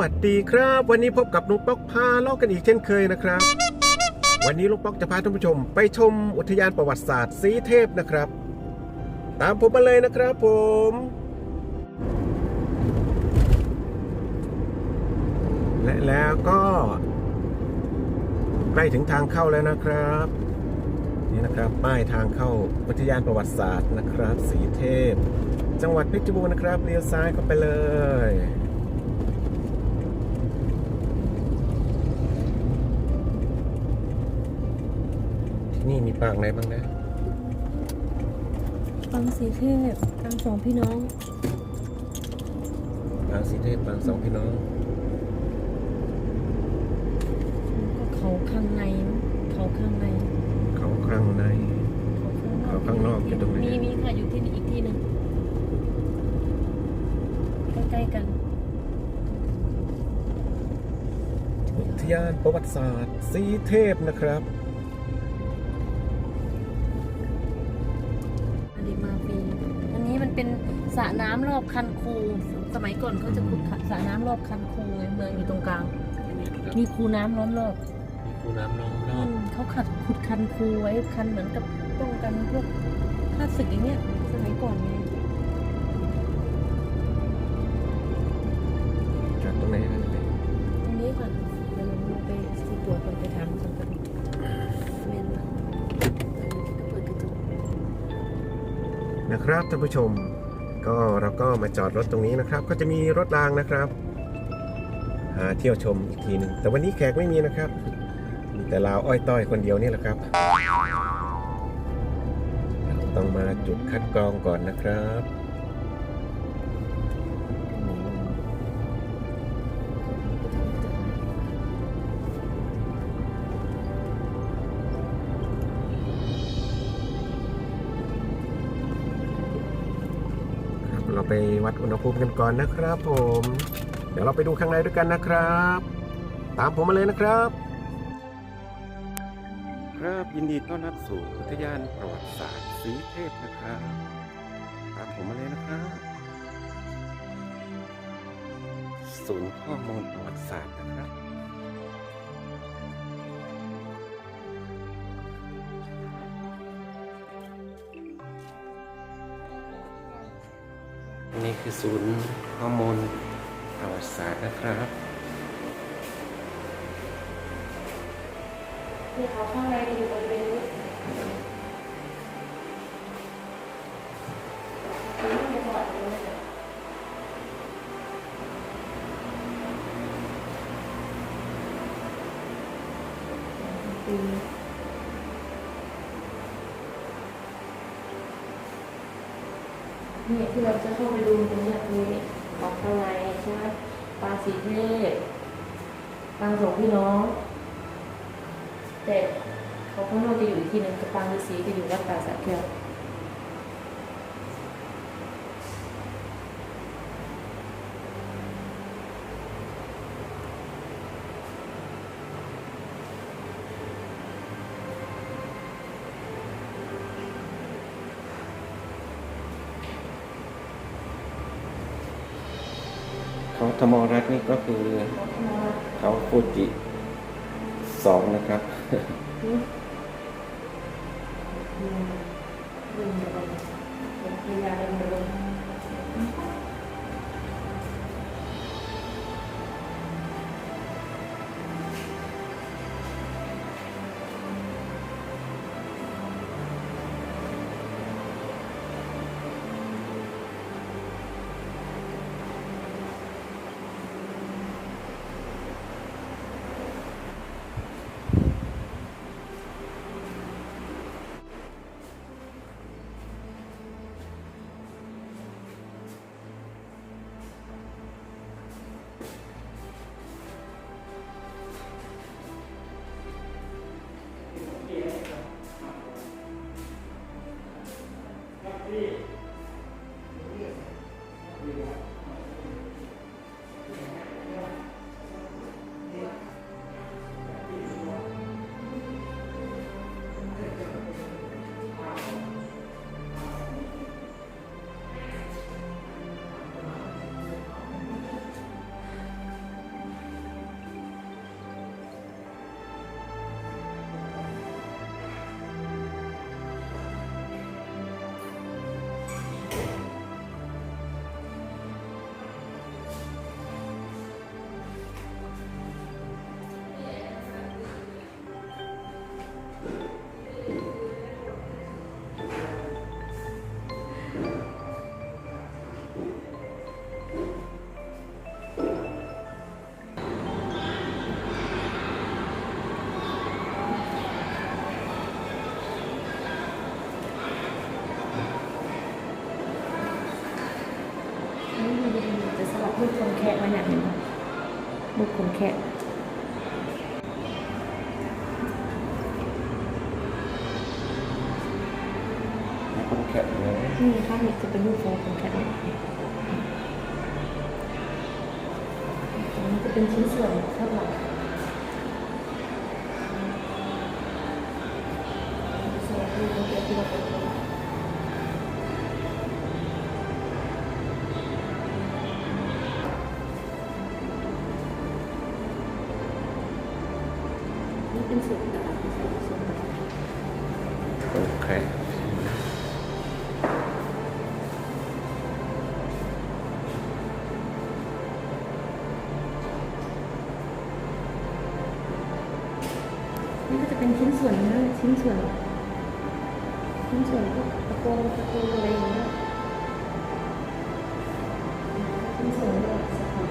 วัสดีครับ วันนี้พบกับลุงป๊อกพาเล่ากันอีกเช่นเคยนะครับ วันนี้ลุงป๊อกจะพาท่านผู้ชม ไปชมอุทยานประวัติศาสตร์สีเทพนะครับ ตามผมมาเลยนะครับผมและแล้วก็ใกล้ถึงทางเข้าแล้วนะครับ นี่นะครับป้ายทางเข้าอุทยานประวัติศาสตร์นะครับ สีเทพ จังหวัดเพชรบูรณ์นะครับเลี้ยวซ้ายเข้าไปเลย นี่มีปางไหนบ้างนะปังสีเทพปังสองพี่น้องปางสีเทพปางสองพี่น้องก็เขาข้างในมั้งเขาข้างในเขาครั้งในเขาข้างนอกอยู่ตรงไหนมีมีค่ะอยู่ที่นี่อีกที่หนึ่งใกล้ๆกันอุทยานประวัติศาสตร์สีเทพนะครับ ระน้ำรอบคันคู สมัยก่อนเขาจะขุดสระน้ำรอบคันคูไงเมืองอยู่ตรงกลางมีคูน้ำล้อมรอบมีคูน้ำล้อมรอือบมเขาขัดขุดคันคูไว้คันเหมือนกับป้องกันพวกฆ่าศึกอย่างเงี้ยสมัยก่อนไงจอดตรงไหนกันเลยตรงนี้ก่อนเดี๋ยวเราไปซื้อตั๋วก่อนไปถามคนกันเมนมาเปิดกระจก นะครับท่านผู้ชม ก็เราก็มาจอดรถตรงนี้นะครับ ก็จะมีรถรางนะครับหาเที่ยวชมอีกทีหนึ่งแต่วันนี้แขกไม่มีนะครับมีแต่ลาวอ้อยต้อยคนเดียวนี่แหละครับ ต้องมาจุดคัดกรองก่อนนะครับ ไปวัดอุณหภูมิกันก่อนนะครับผม เดี๋ยวเราไปดูข้างในด้วยกันนะครับ ตามผมมาเลยนะครับ ครับยินดีต้อนรับสู่อุทยานประวัติศาสตร์สีเทพนะครับ ตามผมมาเลยนะครับศูนย์ข้อมูลประวัติศาสตร์นะครับ คือศูนย์ข้อมูลประวัติศาสตร์นะครับนี่เขาข้างในอยู่บริเวณนี้นี่ เนี่ยที่เราจะเข้าไปดูตรงนี้ยมีของข้างในใช่ไหมปางสีเทพปางสองพี่น้อง แต่เขาข้างนอกจะอยู่อีกที่หนึ่งกระปางฤาษีจะอยู่วัดป่าสะเกียว ธมรัตน์นี่ก็คือเขาฟูจิสองนะครับอืม three. อันนี้จะเป็ ชิ้นส่วนเนื้อชิ้นส่วนชิ้นส่วนพวกตะโกงตะโกงอะไรอย่างเงี้ยชิ้นส่วนแบบสถาน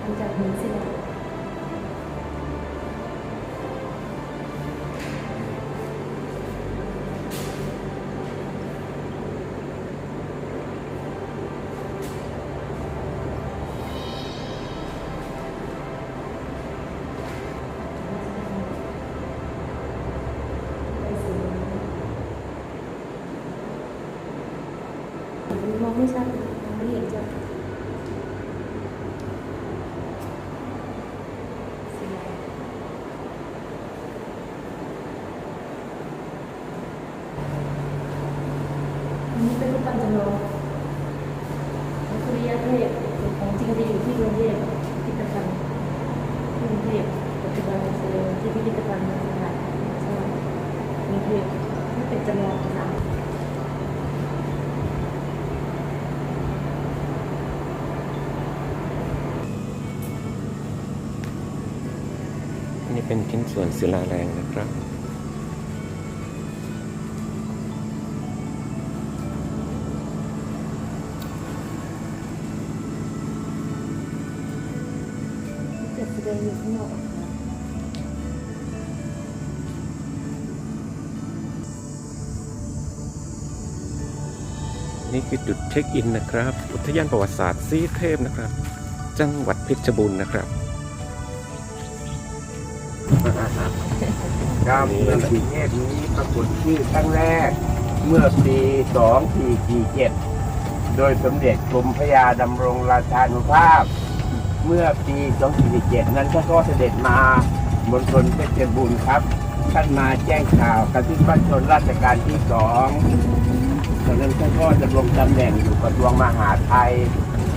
ทำจากหินศิลามองไม่ชัดมอง ม่เห็นจ้ะสีแดงอันนี้เป็นรูปปั้นจำลองของสุริยเทพของจริงจะอยู่ที่กรุงเทพพิพิธภัณฑ์ที่กรุงเทพปัจจุบันแสดงที่พิพิธภัณฑ์สถานใช่กรุงเทพที่เป็นจำลองสาม นี่เป็น ชิ้นส่วนศิลาแรงนะครับจะแสดงอยู่ข้างนอกนี่คือจุดเช็คอินนะครับ อุทยานประวัติศาสตร์ซีเทพนะครับ จังหวัดเพชรบูรณ์นะครับ ครับเมืองสีเทพนี้ปรากฏชื่อครั้งแรก เมื่อปี 2447 โดยสมเด็จกรมพระยาดำรงราชานุภาพ เมื่อปี 2447 นั้นท่านก็เสด็จมาบนทนเพชรบูรณ์ครับ ท่านมาแจ้งข่าวกันที่บ้านชนราชการที่สองตอนนั้นท่านก็ดำรงตำแหน่งอยู่กระทรวงมหาดไทย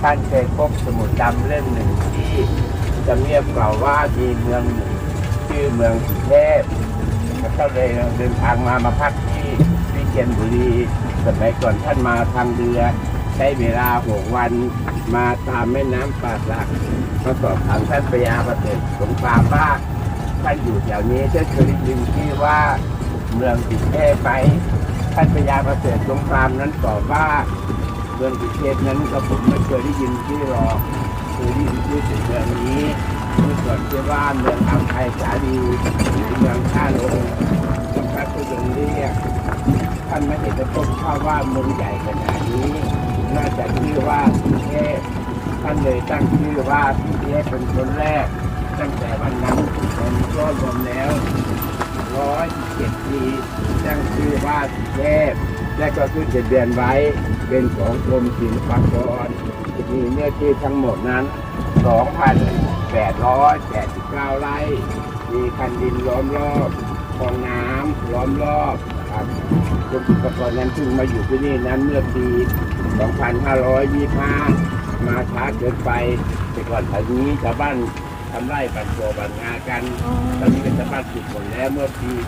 ท่านเคยพบสมุดดำเล่มหนึ่งที่จะเรียบกล่าวว่ามีเมืองหนึ่งชื่อเมืองสุเทพ ก็เลยเดินทางมามาพักที่วิเชียรบุรีสมัยก่อนท่านมาทางเรือ ใช้เวลาหกวันมาตามแม่น้ำป่าสักมาสอบถามท่านพญาประเสริฐสงครามว่าท่านอยู่แถวนี้ท่านเคยได้ยินที่ว่าเมืองสิเทพไหมท่านพญาประเสริฐสงครามนั้นตอบว่าเมืองสิดเทพนั้นก็ผมไม่เคยได้ยินชื่หรอกเคยได้ยินชื่ถึงเมืองนี้ เมื่อก่อนชื่อว่าเมืองอัมไพสาลีเมืองท่าลงพระพุทธองเรียกท่านไม่เห็นจะพบภาพว่าเมืองใหญ่ขนาดนี้ น่าจะชื่อว่าสุเทพท่านเลยตั้งชื่อว่าสุเทพเป็นคนแรก ตั้งแต่วันนั้นผมก็รวมแล้วร้อยเจ็ดปีตั้งชื่อว่าสุเทพและก็ขึ้นทะเบียนไว้เป็นของกรมศิลปากรมีเนื้อที่ทั้งหมดนั้น 889 ไร่ มีคันดินล้อมรอบคลองน้ำล้อมรอบครับกรมศิลปากรนั้นเพิ่งมาอยู่ที่นี่นั้นเมื่อปี 2525 มาช้าเกินไป แต่ก่อนแถวนี้ชาวบ้านทำไร่ปันโจบันงากัน ตอนนี้เป็นชาวบ้านปิดหมดแล้วเมื่อปี 2512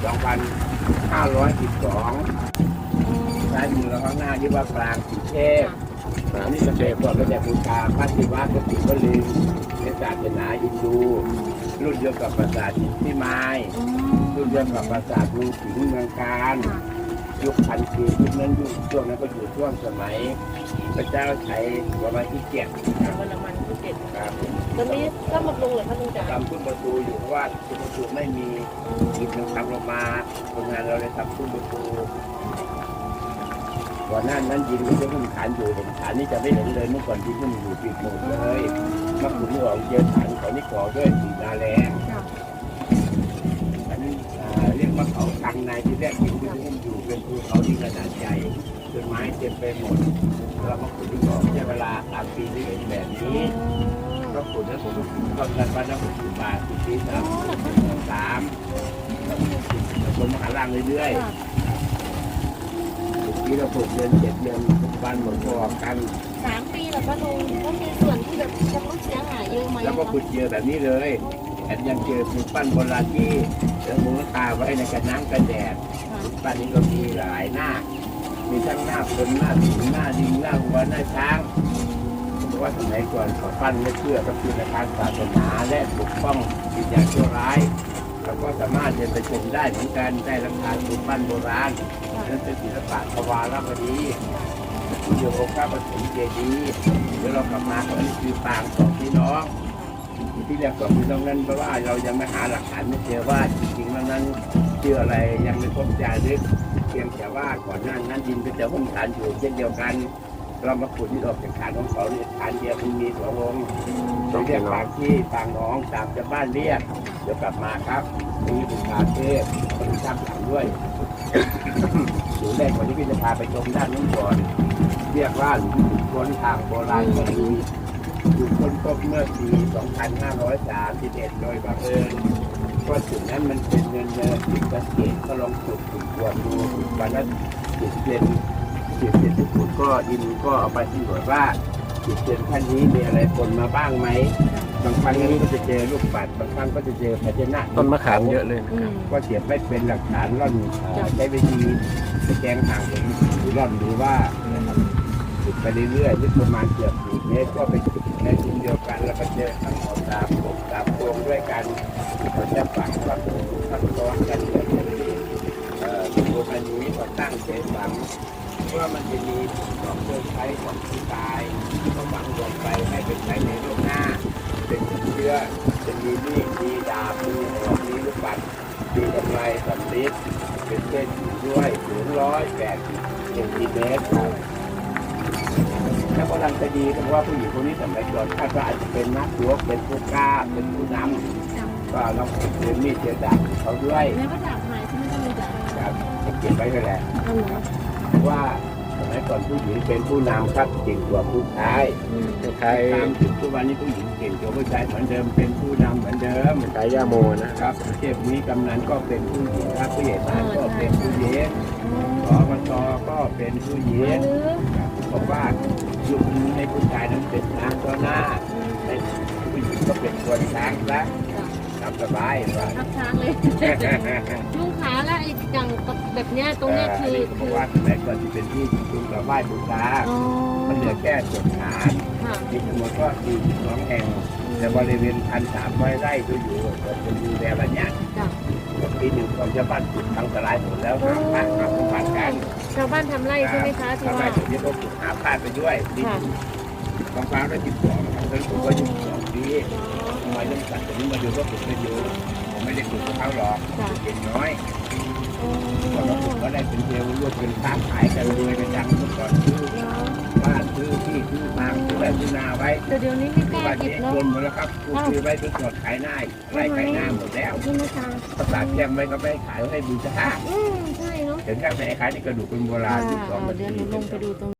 ซ้ายมือเราข้างหน้าที่ว่ากลางสีเทพ อันนี้สเปรย์ก่อนก็จะบูชาพระศิวะกับศิวลึงในศาสนาฮินดูรุ่นเดียวกับปราสาทหินที่ไม้รุ่นเดียวกับปราสาทลุงสิงห์เมืองการยุคพันปียุคนั้นยุคช่วงนั้นก็อยู่ช่วงสมัย พระเจ้าชัยประมาณที่เจ็ดครับวันน้ำมันที่เจ็ดครับตอนนี้ก็มาปรุงเลยค่ะลุงจ๋าทำซุ้มประตูอยู่เพราะว่าซุ้มประตูไม่มีอิฐมันทำลงมาคนงานเราเลยทำซุ้มประตู ก่อนหน้านั้นยินก็จะขึ้นฐานอยู่เห็นฐานนี่จะไม่เห็นเลยเมื่อก่อนที่ขึ้นอยู่ปิดหมดเลยมาขุนี่ออกเจอฐานของนี่ก่อด้วยสีนาแรงจ้ะอันนี้เรียกว่าเขาตังในที่แรกเห็นเป็นหุ้มอยู่เป็นภูเขาที่ขนาดใหญ่ต้นไม้เต็มไปหมดเรามาขุดนี่ก่อใช้เวลาสามปีที่เห็นแบบนี้ก็ขุดแล้วผมก็ขุดก็กันวันละหกสิบบาทสิบปีสามสามคนมาหาล่างเรื่อยๆ ค่ะที่เราปลูกเดือนเจ็ดเดือนปัจจุบันหมดพอกันสามปีแล้วก็ลุงก็มีส่วนที่แบบชำรุดเสียหายเยอะไหมแล้วก็คะขุดเจอแบบนี้เลยแอนยังเจอปลูกปั้นโบราณที่เจอมูลค่าไว้ในกระน้ำกระแดดค่ะปลูกปั้นนี้ก็มีหลายหน้า มีทั้งหน้าคนหน้าสิงหน้าดิงหน้าวัวหน้าช้างเพราะว่าสมัยก่อนเขาปั้นไม่เชื่อก็คือในทางศาสนาและปกป้องวิญญาณชั่วร้าย เราก็สามารถเดินไปชมได้เหมือนกันได้ราคาปลูกปั้นโบราณนั่นเป็นศิลปะทวารวดีเดี๋ยวองค์พระปฐมเจดีย์เดี๋ยวเรากลับมาก็นี่คือปางสองพี่น้องที่เรียกสองพี่น้องนั้นเพราะว่าเรายังไม่หาหลักฐานไม่เจอว่าจริงๆแล้วนั้นชื่ออะไรยังไม่พบจารึกเพียงแต่ว่าก่อนหน้านั้นดินเป็นแต่ห้องฐานอยู่เช่นเดียวกัน เรามาขุดที่ออกจากฐานของเขาเนี่ยฐานเดียวมันมีสององค์ เราเรียกปางที่ปางน้องตามชาวบ้านเรียก เดี๋ยวกลับมาครับนี่เป็นคาเฟ่คนที่ทำหลังด้วยอยู่แรกวันนี้พี่จะพาไปชมด้านนู้นก่อน เรียกว่าหลุมขุดค้นทางโบราณคดีอยู่ค้นพบเมื่อปี 2531 โดยบังเอิญก็จุดนั้นมันเป็นเนินเนินติดกระเกตก็ลองขุดขุดกวนดูวันนั้นจุดเด่นจุดเด่นที่ขุดก็ดินก็เอาไปที่หน่วยว่า จุดเด่นท่านนี้มีอะไรปนมาบ้างไหมบางครั้งก็จะเจอลูกปัดบางครั้งก็จะเจอภาชนะต้นมะขามเยอะเลยนะอืครับมก็เก็บไว้เป็นหลักฐานร่อนเอ่อใช้วิธีสแกนห่างผมหรือร่อนดูว่าจุดไปเรื่อยๆลึกประมาณเกือบสี่เมตรก็เป็นจุดในจุดเดียวกัน แล้วก็เจอทั้งหมดสามกบสามโพรงด้วยกันเขาจะฝังฝังฝังซ้อนกันเลยเอ่อตัวอันนี้ก็ตั้งเศษฝังเพราะ ว่ามันจะมีของเครื่องใช้ของที่ตายก็ฝังลงไปให้เป็นใช้ในโลกหน้า เป็นเชื้อจะมีมีดมีดาบมีหอกมีลูกปัดมีกำไรสำลิดเป็นเส้นอยู่ด้วยสูงร้อยแปดเซนติเมตรแล้วก็ดังคดีเพราะว่าผู้หญิงคนนี้สมัยก่อนคาดว่าอาจจะเป็นนักรบเป็นผู้กล้าเป็นผู้นำก็เราเจอมีดเจอดาบเขาด้วยแล้วก็ดาบหายใช่ไหมก็มีดาบครับเก็บไว้ก็แหละ เอาเหรอเพราะว่าสมัยก่อนผู้หญิงเป็นผู้นำครับเก่งกว่าผู้ชายอืมคล้ายตามถึงทุกวันนี้ผู้หญิงเก่งกว่าผู้ชายเหมือนเดิมเป็นผู้นำเหมือนเดิมๆคล้ายย่าโมนะครับเทพนี้กำนันก็เป็นผู้หญิงครับผู้ใหญ่บ้านก็เป็นผู้หญิงสอบตก็เป็นผู้หญิอ๋องหรือครับบอกว่ายุคนี้ให้ผู้ชายนั้นเป็นช้างตัวหน้าอืมให้ผู้หญิงก็เป็นตัวช้างซะทำสบายว่าทับช้างเลยลุงขาแล้วไอ้อย่างแบบเนี้ยตรงเนี้ยคือเพคืราะอว่าสมัยก่อนที่เป็นที่คุณกับไหว้บูชาอ๋อมันเหลือแค่ส่วนฐานค่ะมีทั้งหมดก็สี่สิบสองแห่ง แต่บริเวณพันสามร้อยไร่ที่อยู่ก็จะดูแลระยะจ้ะปีหนึ่งของชาวบ้านถูกทำสลายหมดแล้วห้ามพลาดห้ามพลาดกันชาวบ้านทำไร่ใช่ไหมคะที่ทำไมว่า ถึงจะต้องถูกหาพลาดไปด้วยดินค่ะบางครั้งได้ติดต่อนะครับแล้วผมก็ยุ่งสองปีทำ ไมต้องตัดแต่นี้มาดูก็ผมไม่อยู่ผมไม่ได้ถูกเขาหรอกเก่งน้อยอ๋พอเราถูกก็ได้เป็นเทวรวบเป็นค้าขายกันรวยกันจังเมื่อก่อนซื้ออบ้านซื้อที่ซื้อทางซื้ออะไรซื้อนาไว้แต่เดี๋ยวนี้ไม่กล้าบ้านเก็บนี้เนาะจนหมดแล้วครับกูซื้อไว้เป็นสดขายหน้าไร่ขายหน้าหมดแล้วใช่ไหมคะภาษาแจ้งไว้ก็ไม่ให้ขายให้บูชาอืมใช่เนาะถึงกับไปขายในกระดูกเป็นโบราค่ะณที่สองเอานาเดี๋ยวหทีนูลงไปดูตรง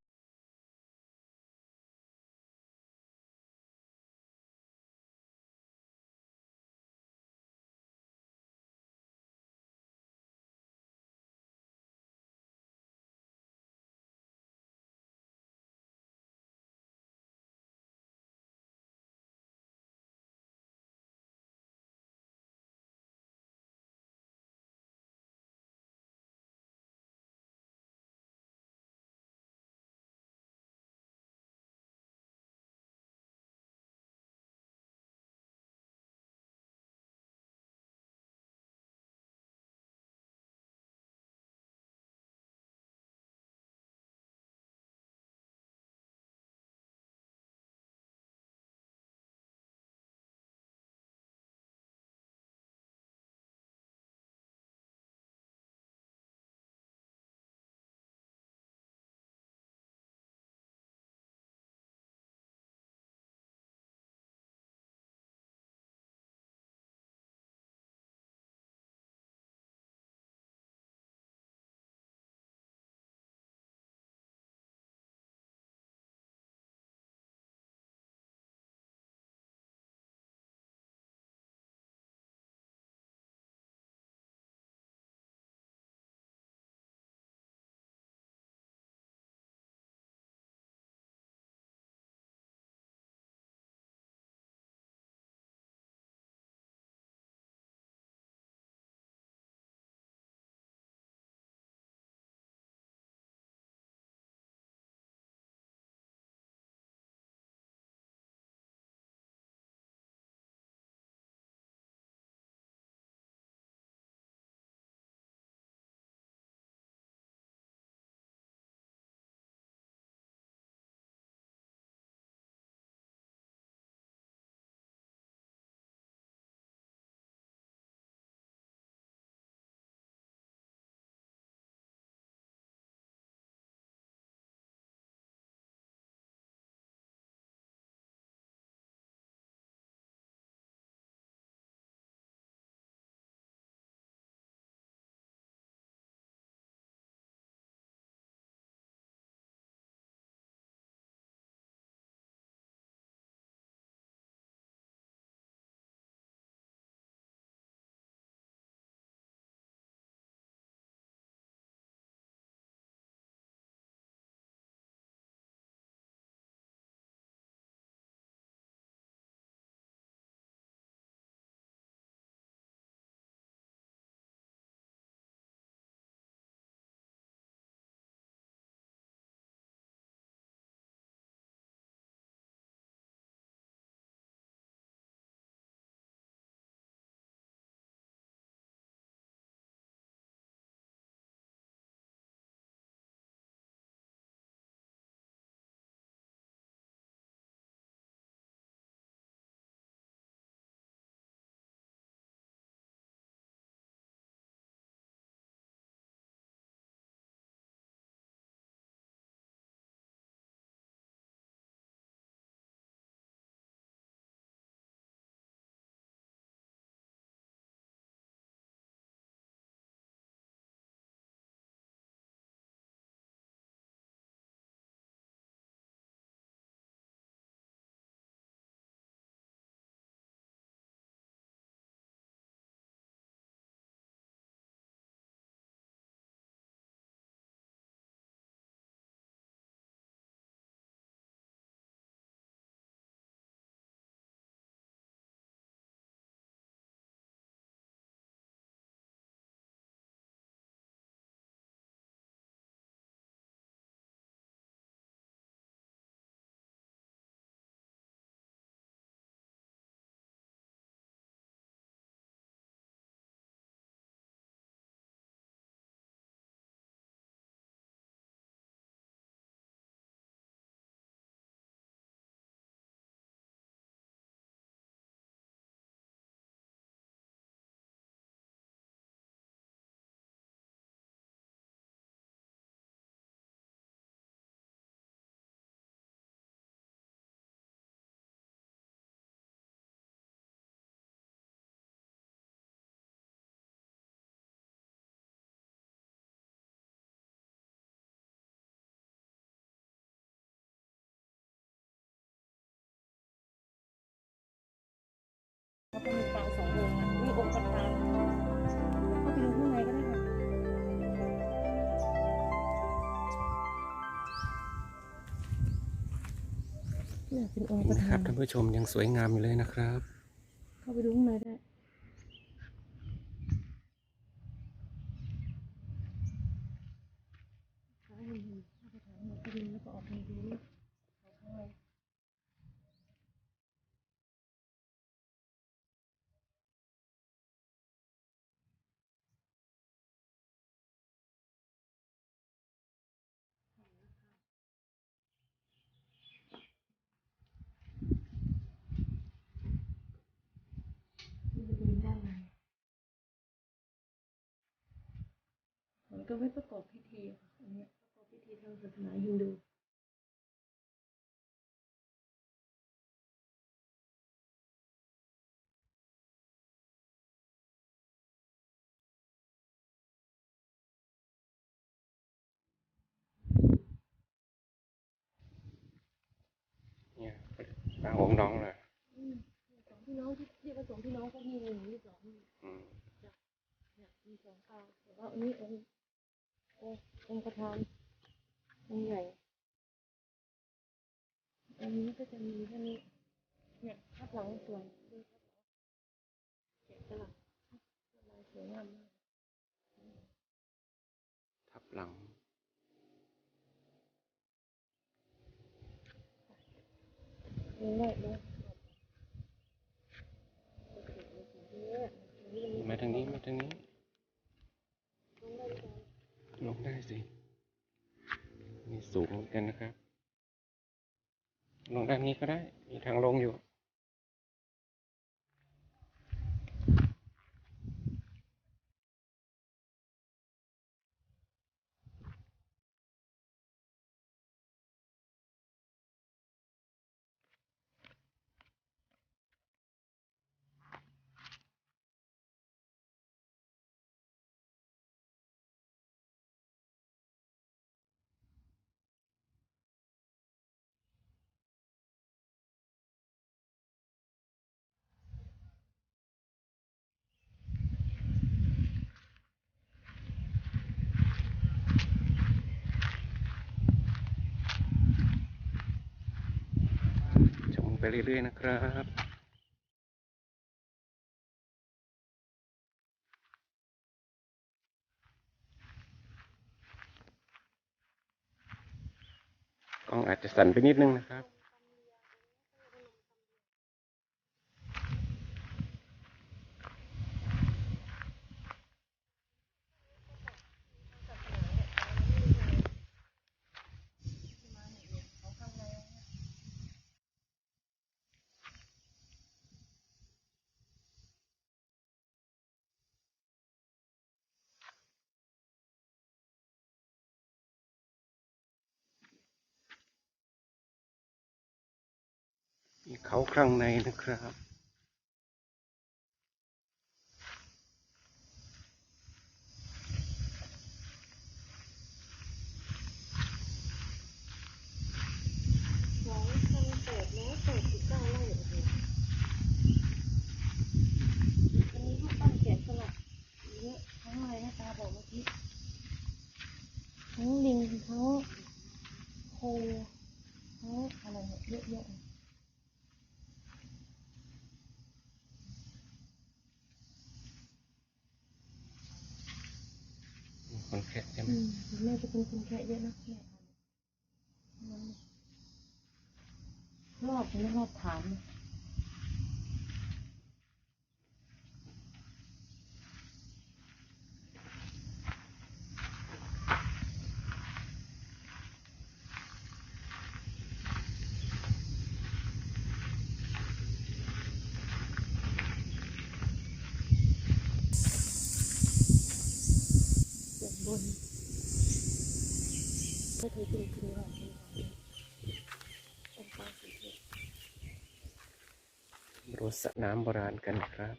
แล้วก็มีปางสององค์อะมีองค์ประธานเข้าไปดูข้างในก็ได้ค่ะเนี่ยเป็นองค์ประธาครับนท่านผู้ชมยังสวยงามอยู่เลยนะครับ เข้าไปดูข้างในได้ ไปดินแล้วก็ออกมาดูเอาข้างใน ที่ไปดูด้านในมัน ก็ไม่ประกอบพิธีค่ะอันเนี้ยประกอบพิธีทางศาสนาฮินดูเนี่ยปางองค์น้องเลยอืมสองพี่น้องที่เรียกว่าสองพี่น้องก็มีหนึ่งมีสองมีอืมเนี่ยมีสองปางแต่ว่าอันนี้องค์ องค์องค์ประธานองค์ใหญ่ อันนี้ก็จะมีแค่นี้เนี่ยข้างหลังสวยดูครับแกะสลักลายสวยงามมากทับหลังดูได้ดูมาทางนี้มาทางนี้ ลงได้สิ มี สูงเหมือนกันนะครับลงด้านนี้ก็ได้ มีทางลงอยู่ ชม ไปเรื่อยๆนะครับกล้องอาจจะสั่นไปนิดนึงนะครับ มี เขาข้างในนะครับ สองพันแปดร้อยแปดสิบเก้าไร่โอ้โหอันนี้รูปปั้นแกะสลักเยอะทั้งอะไรนะตาบอกเมื่อกี้ทั้งลิงทั้งโคทั้งอะไรเนี่ยเยอะแยะเลย มีคนแคะใช่ ไหมแม่จะเป็นคนแค่เยอะนะแม่นั่นน่ะรอบนี้รอบฐานเนี่ย ส่วนบน ก็ถือเป็นคือหลักเป็นปางสีเทพรสน้ำโบราณกันครับ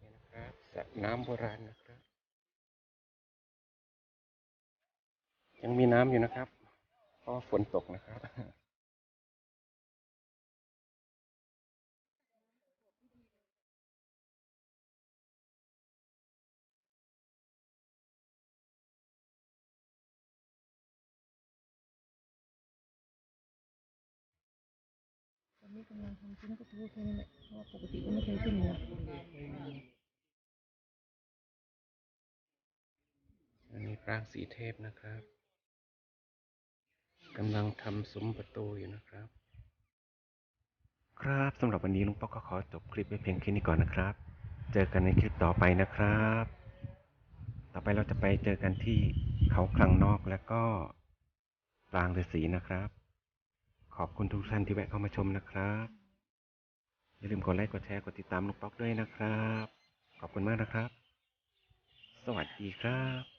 นี่นะครับสระน้ำโบราณนะครับ ยังมีน้ำอยู่นะครับเพราะฝนตกนะครับ นนี้กำลังทำชิ้นกระทู้แค่นั้แหละเพราะว่าปกติก็ไม่เคยขึ้นเลยอันนี้ปรางสีเทพนะครับกำลังทำซุ้มประตูอยู่นะครับ ครับสำหรับวันนี้ลุงป๊อกก็ขอจบคลิปไว้เพียงแค่นี้ก่อนนะครับ เจอกันในคลิปต่อไปนะครับ ต่อไปเราจะไปเจอกันที่เขาคลังนอกและก็ปรางฤาษีนะครับ ขอบคุณทุกท่านที่แวะเข้ามาชมนะครับ อย่าลืมกดไลค์ กดแชร์ กดติดตามลุงป๊อกด้วยนะครับ ขอบคุณมากนะครับ สวัสดีครับ